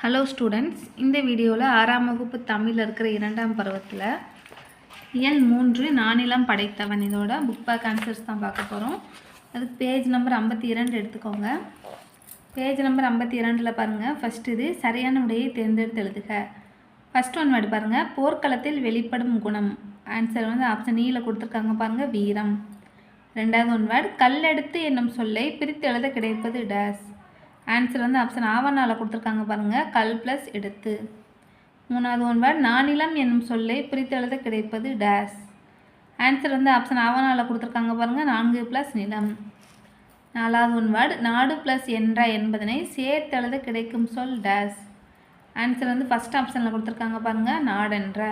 Hello students இந்த வீடியோவில் ஆறாம் வகுப்பு தமிழில் இருக்கிற இரண்டாம் பருவத்தில் இயல் மூன்று நானிலம் படைத்தவன். இதோட புக் பேக் ஆன்சர்ஸ் தான் பார்க்க போகிறோம் அதுக்கு பேஜ் நம்பர் ஐம்பத்தி இரண்டு எடுத்துக்கோங்க. பேஜ் நம்பர் ஐம்பத்தி இரண்டில் பாருங்கள் ஃபஸ்ட் இது சரியான விடையை தேர்ந்தெடுத்து எழுதுக. ஃபஸ்ட் ஒன் வேர்டு பாருங்கள் போர்க்களத்தில் வெளிப்படும் குணம். ஆன்சர் வந்து ஆப்ஷன் ஈயில் e கொடுத்துருக்காங்க பாருங்கள் வீரம். ரெண்டாவது ஒன் வேர்டு கல்லெடுத்து என்னும் சொல்லை பிரித்து எழுத கிடைப்பது டேஸ் ஆன்சர் வந்து ஆப்ஷன் ஆவணால கொடுத்துருக்காங்க பாருங்கள் கல் ப்ளஸ் எடுத்து. மூணாவது ஒன் வேர்டு நானிலம் என்னும் சொல்லை பிரித்தெழுத கிடைப்பது டேஸ் ஆன்சர் வந்து ஆப்ஷன் ஆவணால கொடுத்துருக்காங்க பாருங்கள் நான்கு ப்ளஸ் நிலம். நாலாவது ஒன் வேர்டு நாடு ப்ளஸ் என்ற என்பதனை சேர்த்தெழுத கிடைக்கும் சொல் டேஸ் ஆன்சர் வந்து ஃபஸ்ட் ஆப்ஷனில் கொடுத்துருக்காங்க பாருங்கள் நாடென்ற.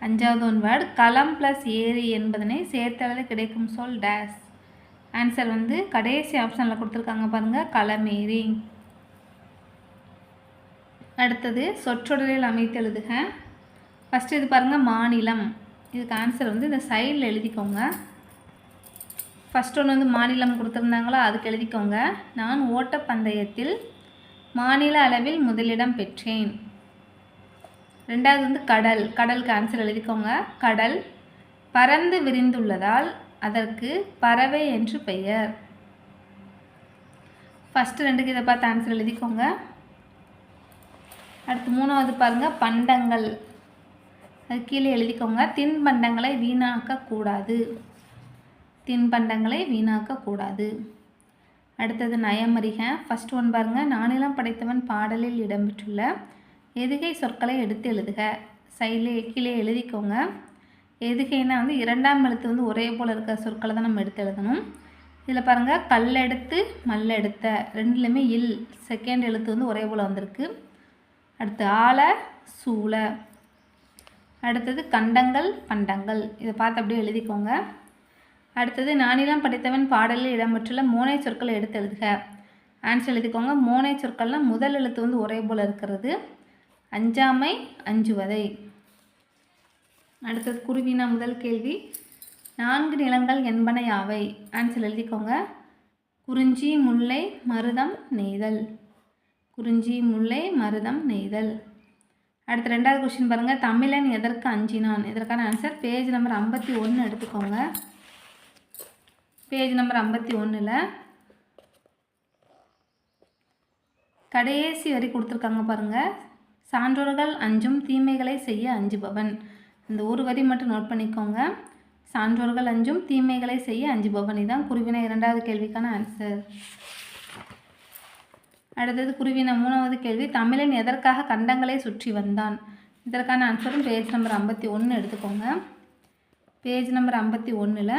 அஞ்சாவது ஒன் வேர்டு களம் ப்ளஸ் ஏரி என்பதனை சேர்த்தெழுத கிடைக்கும் சொல் டேஸ் ஆன்சர் வந்து கடைசி ஆப்ஷனில் கொடுத்துருக்காங்க பாருங்கள் களமேரி அடுத்தது சொற்றொடரில் அமைத்து எழுதுக. ஃபஸ்ட்டு இது பாருங்கள் மாநிலம். இதுக்கு ஆன்சர் வந்து இந்த சைடில் எழுதிக்கோங்க. ஃபஸ்ட் ஒன்று வந்து மாநிலம் கொடுத்துருந்தாங்களா அதுக்கு எழுதிக்கோங்க. நான் ஓட்டப்பந்தயத்தில் மாநில அளவில் முதலிடம் பெற்றேன். ரெண்டாவது வந்து கடல். கடலுக்கு ஆன்சர் எழுதிக்கோங்க. கடல் பறந்து விரிந்துள்ளதால் அதற்கு பறவை என்று பெயர். ஃபஸ்ட்டு ரெண்டுக்கு இதை பார்த்து ஆன்சர் எழுதிக்கோங்க. அடுத்து மூணாவது பாருங்கள் பண்டங்கள். அது கீழே எழுதிக்கோங்க. தின்பண்டங்களை வீணாக்கக்கூடாது. தின்பண்டங்களை வீணாக்கக்கூடாது. அடுத்தது நயமறிக. ஃபஸ்ட் ஒன் பாருங்கள் நானிலம் படைத்தவன் பாடலில் இடம்பெற்றுள்ள எதுகை சொற்களை எடுத்து எழுதுக. சைடில் கீழே எழுதிக்கோங்க. எதுகைன்னா வந்து இரண்டாம் எழுத்து வந்து ஒரே போல் இருக்கிற சொற்களை தான் நம்ம எடுத்து எழுதணும். இதில் பாருங்கள் கல்லெடுத்து மல்லெடுத்த. ரெண்டுலேயுமே இல் செகண்ட் எழுத்து வந்து ஒரே போல் வந்திருக்கு. அடுத்து ஆல சூளை அடுத்தது கண்டங்கள் பண்டங்கள். இதை பார்த்து அப்படியே எழுதிக்கோங்க. அடுத்தது நானிலாம் படித்தவன் பாடலில் இடம்பெற்றுள்ள மூனை சொற்களை எடுத்து எழுதுக. ஆன்சர் எழுதிக்கோங்க. மோனை சொற்கள்னால் முதல் எழுத்து வந்து ஒரே போல் இருக்கிறது. அஞ்சாமை அஞ்சுவதை. அடுத்தது குருவினா முதல் கேள்வி நான்கு நிலங்கள் என்பன யாவை? ஆன்சர் எழுதிக்கோங்க. குறிஞ்சி முல்லை மருதம் நெய்தல். குறிஞ்சி முல்லை மருதம் நெய்தல். அடுத்த ரெண்டாவது கொஸ்டின் பாருங்கள் தமிழன் எதற்கு அஞ்சினான்? இதற்கான ஆன்சர் பேஜ் நம்பர் ஐம்பத்தி ஒன்று எடுத்துக்கோங்க. பேஜ் நம்பர் ஐம்பத்தி ஒன்றில் கடைசி வரி கொடுத்துருக்காங்க பாருங்கள் சான்றோர்கள் அஞ்சும் தீமைகளை செய்ய அஞ்சுபவன். இந்த ஒரு வரி மட்டும் நோட் பண்ணிக்கோங்க. சான்றோர்கள் அஞ்சும் தீமைகளை செய்ய அஞ்சுபவன் இதுதான் குருவின இரண்டாவது கேள்விக்கான ஆன்சர் அடுத்தது குருவின மூணாவது கேள்வி தமிழன் எதற்காக கண்டங்களை சுற்றி வந்தான்? இதற்கான ஆன்சரும் பேஜ் நம்பர் ஐம்பத்தி ஒன்று எடுத்துக்கோங்க. பேஜ் நம்பர் ஐம்பத்தி ஒன்றில்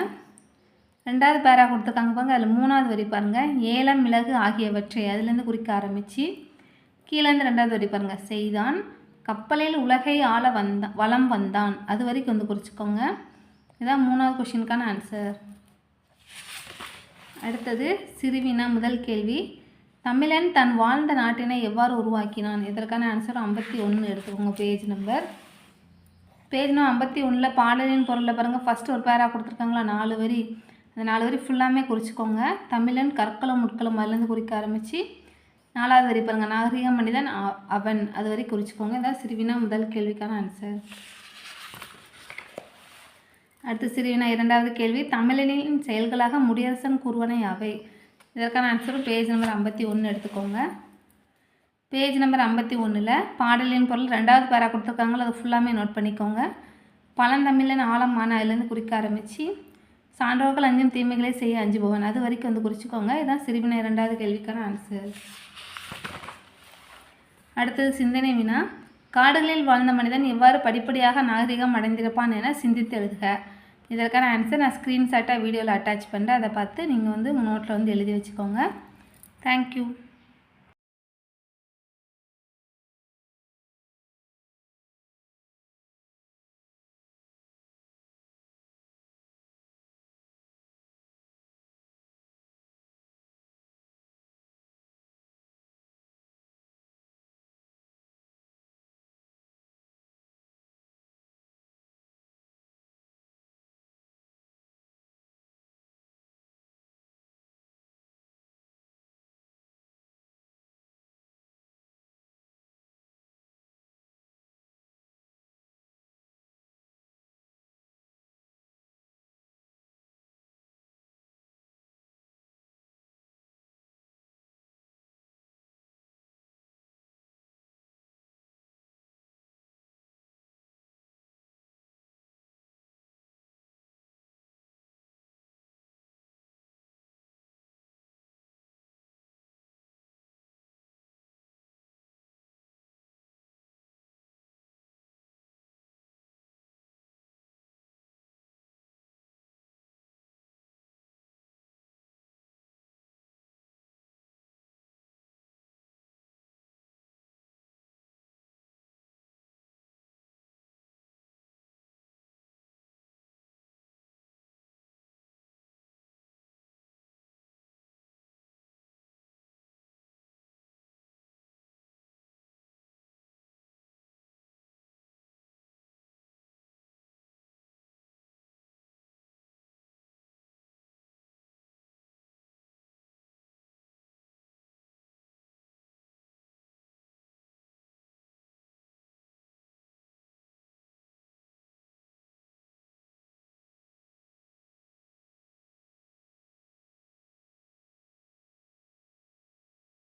ரெண்டாவது பேரா கொடுத்துருக்காங்க பாருங்க அதில் மூணாவது வரி பாருங்கள் ஏலம் மிளகு ஆகியவற்றை அதுலேருந்து குறிக்க ஆரம்பித்து கீழேருந்து ரெண்டாவது வரி பாருங்கள் செய்தான் கப்பலில் உலகை ஆள வந்தான் வளம் வந்தான். அது வரைக்கும் வந்து குறிச்சிக்கோங்க இதான் மூணாவது கொஷினுக்கான ஆன்சர் அடுத்தது சிறுவினா முதல் கேள்வி. தமிழன் தன் வாழ்ந்த நாட்டினை எவ்வாறு உருவாக்கினான்? இதற்கான ஆன்சர் ஐம்பத்தி ஒன்று எடுத்துக்கோங்க பேஜ் நம்பர் பேஜ் நம்பர் ஐம்பத்தி ஒன்றில் பாடலின் பொருளில் பாருங்கள் ஃபஸ்ட்டு ஒரு பேராக கொடுத்துருக்காங்களா? நாலு வரி. அந்த நாலு வரி ஃபுல்லாமே குறிச்சிக்கோங்க. தமிழன் கற்களம் முட்களம் அதுலேருந்து குறிக்க ஆரம்பித்து நாலாவது வரி பாருங்கள் நாகரிக மனிதன் அவன். அது வரை குறிச்சிக்கோங்க. இதான் சிறுவினா முதல் கேள்விக்கான ஆன்சர் அடுத்து சிறுவினா இரண்டாவது கேள்வி. தமிழனின் செயல்களாக முடியரசன் கூறுவன யாவை இதற்கான ஆன்சரும் பேஜ் நம்பர் ஐம்பத்தி ஒன்று எடுத்துக்கோங்க. பேஜ் நம்பர் ஐம்பத்தி ஒன்றில் பாடலின் பொருள் ரெண்டாவது பேரா கொடுத்துருக்காங்களோ அதை ஃபுல்லாமே நோட் பண்ணிக்கோங்க. பழந்தமிழன் ஆழமான அதுலேருந்து குறிக்க ஆரம்பித்து சான்றோர்கள் அஞ்சும் தீமைகளை செய்ய அஞ்சு போவன் அது வரைக்கும் வந்து குறிச்சிக்கோங்க. இதுதான் சிறுவினை இரண்டாவது கேள்விக்கான ஆன்சர் அடுத்தது சிந்தனை வினா காடுகளில் வாழ்ந்த மனிதன் எவ்வாறு படிப்படியாக நாகரிகம் அடைந்திருப்பான் என சிந்தித்து எழுதுக. இதற்கான ஆன்சர் நான் ஸ்க்ரீன்ஷாட்டாக வீடியோவில் அட்டாச் பண்ணுறேன் அதை பார்த்து நீங்கள் வந்து உங்கள் நோட்டில் வந்து எழுதி வச்சுக்கோங்க. தேங்க்யூ